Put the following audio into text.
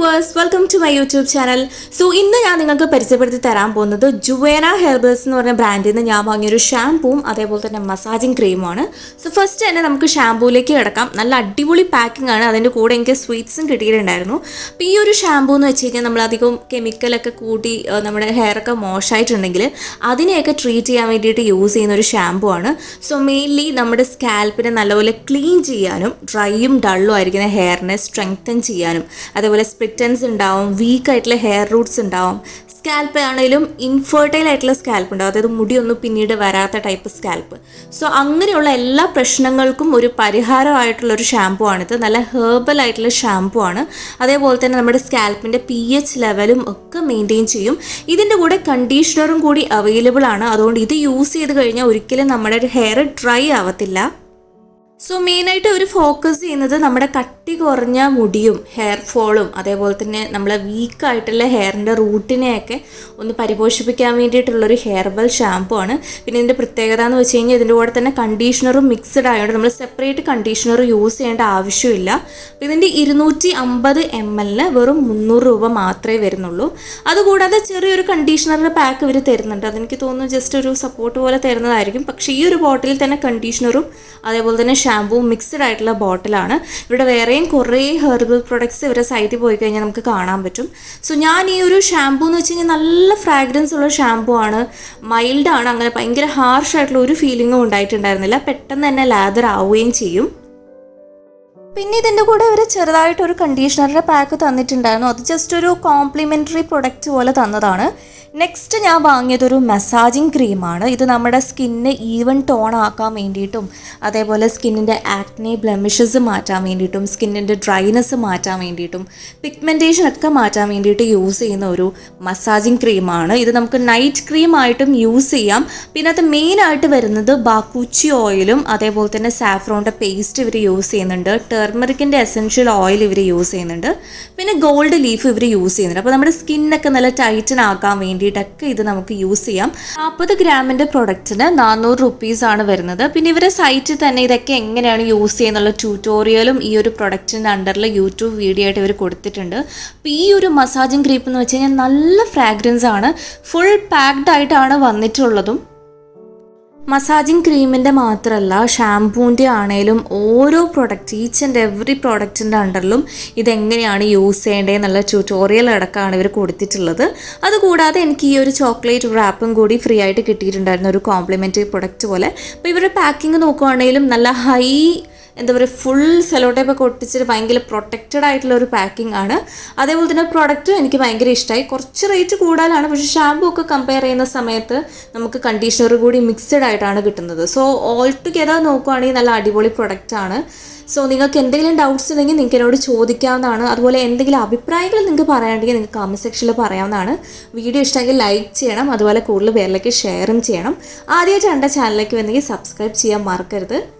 Viewers welcome to my YouTube channel so ഇന്ന് ഞാൻ നിങ്ങൾക്ക് പരിചയപ്പെടുത്തി തരാൻ പോകുന്നത് ജുവേന ഹെർബൽസ് എന്ന് പറഞ്ഞ ബ്രാൻഡിൽ നിന്ന് ഞാൻ വാങ്ങിയൊരു ഷാമ്പൂവും അതേപോലെ തന്നെ മസാജിങ് ക്രീമുമാണ് സോ ഫസ്റ്റ് തന്നെ നമുക്ക് ഷാമ്പൂയിലേക്ക് കിടക്കാം. നല്ല അടിപൊളി പാക്കിംഗ് ആണ്. അതിന്റെ കൂടെ എനിക്ക് സ്വീറ്റ്സും കിട്ടിയിട്ടുണ്ടായിരുന്നു. അപ്പോൾ ഈ ഒരു ഷാമ്പൂ എന്ന് വെച്ച് കഴിഞ്ഞാൽ നമ്മളധികം കെമിക്കലൊക്കെ കൂട്ടി നമ്മുടെ ഹെയറൊക്കെ മോശമായിട്ടുണ്ടെങ്കിൽ അതിനെയൊക്കെ ട്രീറ്റ് ചെയ്യാൻ വേണ്ടിയിട്ട് യൂസ് ചെയ്യുന്ന ഒരു ഷാമ്പൂ ആണ്. സോ മെയിൻലി നമ്മുടെ സ്കാൽപ്പിനെ നല്ലപോലെ ക്ലീൻ ചെയ്യാനും ഡ്രൈയും ഡള്ളും ആയിരിക്കുന്ന ഹെയറിനെ സ്ട്രെങ്തൻ ചെയ്യാനും അതേപോലെ സ്പ്ലിറ്റൻസ് ഉണ്ടാവും വീക്ക് ആയിട്ടുള്ള ഹെയർ റൂട്ട്സ് ഉണ്ടാവും. സ്കാൽപ്പ് ആണെങ്കിലും ഇൻഫെർട്ടൈൽ ആയിട്ടുള്ള സ്കാൽപ്പ് ഉണ്ടാവും. അതായത് മുടിയൊന്നും പിന്നീട് വരാത്ത ടൈപ്പ് സ്കാൽപ്പ് സോ അങ്ങനെയുള്ള എല്ലാ പ്രശ്നങ്ങൾക്കും ഒരു പരിഹാരമായിട്ടുള്ള ഒരു ഷാമ്പു ആണിത്. നല്ല ഹേർബൽ ആയിട്ടുള്ള ഷാമ്പു ആണ്. അതേപോലെ തന്നെ നമ്മുടെ സ്കാൽപ്പിന്റെ പി എച്ച് ലെവലും ഒക്കെ മെയിന്റെയിൻ ചെയ്യും. ഇതിന്റെ കൂടെ കണ്ടീഷണറും കൂടി അവൈലബിൾ ആണ്. അതുകൊണ്ട് ഇത് യൂസ് ചെയ്ത് കഴിഞ്ഞാൽ ഒരിക്കലും നമ്മുടെ ഹെയർ ഡ്രൈ ആവത്തില്ല. സോ മെയിൻ ആയിട്ട് അവർ ഫോക്കസ് ചെയ്യുന്നത് നമ്മുടെ കട്ടി കുറഞ്ഞ മുടിയും ഹെയർ ഫോളും അതേപോലെ തന്നെ നമ്മളെ വീക്കായിട്ടുള്ള ഹെയറിന്റെ റൂട്ടിനെയൊക്കെ ഒന്ന് പരിപോഷിപ്പിക്കാൻ വേണ്ടിയിട്ടുള്ളൊരു ഹെയർബൽ ഷാമ്പു ആണ്. പിന്നെ ഇതിന്റെ പ്രത്യേകത എന്ന് വെച്ച് കഴിഞ്ഞാൽ ഇതിന്റെ കൂടെ തന്നെ കണ്ടീഷണറും മിക്സ്ഡ് ആയതുകൊണ്ട് നമ്മൾ സെപ്പറേറ്റ് കണ്ടീഷണർ യൂസ് ചെയ്യേണ്ട ആവശ്യമില്ല. അപ്പോൾ ഇതിന്റെ ഇരുന്നൂറ്റി അമ്പത് എം എല്ലിന് വെറും മുന്നൂറ് രൂപ മാത്രമേ വരുന്നുള്ളൂ. അതുകൂടാതെ ചെറിയൊരു കണ്ടീഷണറിന്റെ പാക്ക് ഇവർ തരുന്നുണ്ട്. അതെനിക്ക് തോന്നുന്നു ജസ്റ്റ് ഒരു സപ്പോർട്ട് പോലെ തരുന്നതായിരിക്കും. പക്ഷേ ഈ ഒരു ബോട്ടിലിൽ തന്നെ കണ്ടീഷണറും അതേപോലെ തന്നെ ഷാമ്പൂവും മിക്സ്ഡ് ആയിട്ടുള്ള ബോട്ടിലാണ്. ഇവിടെ വേറെയും കുറേ ഹെർബൽ പ്രൊഡക്ട്സ് ഇവരുടെ സൈറ്റിൽ പോയി കഴിഞ്ഞാൽ നമുക്ക് കാണാൻ പറ്റും. സോ ഞാൻ ഈ ഒരു ഷാമ്പൂ എന്ന് വെച്ച് കഴിഞ്ഞാൽ നല്ല ഫ്രാഗ്രൻസ് ഉള്ള ഷാമ്പൂ ആണ്. മൈൽഡ് ആണ്. അങ്ങനെ ഭയങ്കര ഹാർഷ് ആയിട്ടുള്ള ഒരു ഫീലിങ്ങും ഉണ്ടായിട്ടുണ്ടായിരുന്നില്ല. പെട്ടെന്ന് തന്നെ ലാദർ ആവുകയും ചെയ്യും. പിന്നെ ഇതിന്റെ കൂടെ ഒരു ചെറുതായിട്ടൊരു കണ്ടീഷണറിന്റെ പാക്ക് തന്നിട്ടുണ്ടായിരുന്നു. അത് ജസ്റ്റ് ഒരു കോംപ്ലിമെന്ററി പ്രൊഡക്റ്റ് പോലെ തന്നതാണ്. നെക്സ്റ്റ് ഞാൻ വാങ്ങിയതൊരു മസാജിങ് ക്രീമാണ് ഇത് നമ്മുടെ സ്കിന്ന് ഈവൻ ടോൺ ആക്കാൻ വേണ്ടിയിട്ടും അതേപോലെ സ്കിന്നിന്റെ ആക്നെ ബ്ലെമിഷസ് മാറ്റാൻ വേണ്ടിയിട്ടും സ്കിന്നിന്റെ ഡ്രൈനെസ് മാറ്റാൻ വേണ്ടിയിട്ടും പിഗ്മെന്റേഷൻ ഒക്കെ മാറ്റാൻ വേണ്ടിയിട്ട് യൂസ് ചെയ്യുന്ന ഒരു മസാജിങ് ക്രീമാണ് ഇത് നമുക്ക് നൈറ്റ് ക്രീം ആയിട്ടും യൂസ് ചെയ്യാം. പിന്നെ അത് മെയിനായിട്ട് വരുന്നത് ബാക്കൂച്ചി ഓയിലും അതേപോലെ തന്നെ സാഫ്രോണിന്റെ പേസ്റ്റ് ഇവർ യൂസ് ചെയ്യുന്നുണ്ട്. ടെർമറിക്കിന്റെ എസെൻഷ്യൽ ഓയിൽ ഇവർ യൂസ് ചെയ്യുന്നുണ്ട്. പിന്നെ ഗോൾഡ് ലീഫ് ഇവർ യൂസ് ചെയ്യുന്നുണ്ട്. അപ്പോൾ നമ്മുടെ സ്കിന്നൊക്കെ നല്ല ടൈറ്റൻ ആക്കാൻ വേണ്ടിയിട്ടൊക്കെ ഇത് നമുക്ക് യൂസ് ചെയ്യാം. നാൽപ്പത് ഗ്രാമിന്റെ പ്രൊഡക്റ്റിന് നാനൂറ് റുപ്പീസ് ആണ് വരുന്നത്. പിന്നെ ഇവരുടെ സൈറ്റിൽ തന്നെ ഇതൊക്കെ എങ്ങനെയാണ് യൂസ് ചെയ്യുന്നുള്ള ട്യൂട്ടോറിയലും ഈ ഒരു പ്രൊഡക്റ്റിന്റെ അണ്ടറിൽ യൂട്യൂബ് വീഡിയോ ആയിട്ട് ഇവർ കൊടുത്തിട്ടുണ്ട്. അപ്പോൾ ഈ ഒരു മസാജിങ് ക്രീപ്പ് എന്ന് വെച്ച് കഴിഞ്ഞാൽ നല്ല ഫ്രാഗ്രൻസ് ആണ് ഫുൾ പാക്ഡ് ആയിട്ടാണ് വന്നിട്ടുള്ളതും. മസാജിങ് ക്രീമിന്റെ മാത്രമല്ല ഷാംപൂവിന്റെ ആണേലും ഓരോ പ്രൊഡക്റ്റ് ഈച്ച് ആൻഡ് എവറി പ്രൊഡക്റ്റിന്റെ അണ്ടറിലും ഇതെങ്ങനെയാണ് യൂസ് ചെയ്യേണ്ടത് എന്നുള്ള ട്യൂട്ടോറിയൽ അടക്കമാണ് ഇവർ കൊടുത്തിട്ടുള്ളത്. അതുകൂടാതെ എനിക്ക് ഈ ഒരു ചോക്ലേറ്റ് റാപ്പും കൂടി ഫ്രീ ആയിട്ട് കിട്ടിയിട്ടുണ്ടായിരുന്നു ഒരു കോംപ്ലിമെന്ററി പ്രൊഡക്റ്റ് പോലെ. അപ്പോൾ ഇവരുടെ പാക്കിംഗ് നോക്കുവാണെങ്കിലും നല്ല ഹൈ എന്താ പറയുക ഫുൾ സെലോ ടൈപ്പൊക്കെ ഒട്ടിച്ചിട്ട് ഭയങ്കര പ്രൊട്ടക്റ്റഡ് ആയിട്ടുള്ള ഒരു പാക്കിംഗ് ആണ്. അതേപോലെ തന്നെ പ്രൊഡക്റ്റും എനിക്ക് ഭയങ്കര ഇഷ്ടമായി കുറച്ച് റേറ്റ് കൂടാനാണ് പക്ഷേ ഷാമ്പു ഒക്കെ കമ്പയർ ചെയ്യുന്ന സമയത്ത് നമുക്ക് കണ്ടീഷണർ കൂടി മിക്സഡ് ആയിട്ടാണ് കിട്ടുന്നത്. സോ ഓൾ ടുഗെദർ നോക്കുവാണെങ്കിൽ നല്ല അടിപൊളി പ്രൊഡക്റ്റ് ആണ്. സോ നിങ്ങൾക്ക് എന്തെങ്കിലും ഡൗട്ട്സ് ഉണ്ടെങ്കിൽ നിങ്ങൾക്ക് എന്നോട് ചോദിക്കാവുന്നതാണ്. അതുപോലെ എന്തെങ്കിലും അഭിപ്രായങ്ങൾ നിങ്ങൾക്ക് പറയാനുണ്ടെങ്കിൽ നിങ്ങൾക്ക് കമന്റ് സെക്ഷനിൽ പറയാവുന്നതാണ്. വീഡിയോ ഇഷ്ടമെങ്കിൽ ലൈക്ക് ചെയ്യണം. അതുപോലെ കൂടുതൽ പേരിലേക്ക് ഷെയറും ചെയ്യണം. ആദ്യമായിട്ട് എന്റെ ചാനലിലേക്ക് വന്നെങ്കിൽ സബ്സ്ക്രൈബ് ചെയ്യാൻ മറക്കരുത്.